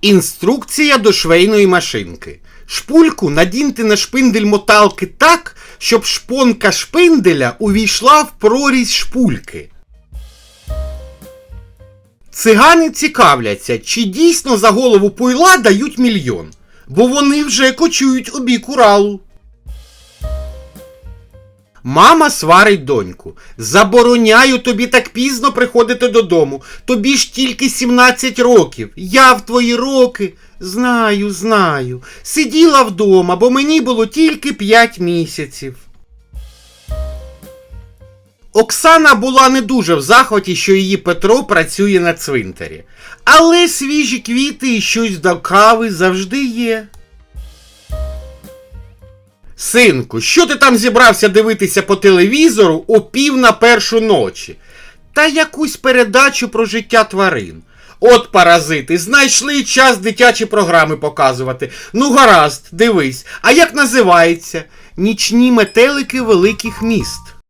Інструкція до швейної машинки. Шпульку надіньте на шпиндель моталки так, щоб шпонка шпинделя увійшла в прорізь шпульки. Цигани цікавляться, чи дійсно за голову пуйла дають мільйон, бо вони вже кочують у бік Уралу. Мама сварить доньку. Забороняю тобі так пізно приходити додому. Тобі ж тільки 17 років. Я в твої роки. Знаю, знаю. Сиділа вдома, бо мені було тільки 5 місяців. Оксана була не дуже в захваті, що її Петро працює на цвинтарі. Але свіжі квіти і щось до кави завжди є. Синку, що ти там зібрався дивитися по телевізору о пів на першу ночі? Та якусь передачу про життя тварин. От паразити, знайшли час дитячі програми показувати. Ну гаразд, дивись. А як називається? Нічні метелики великих міст.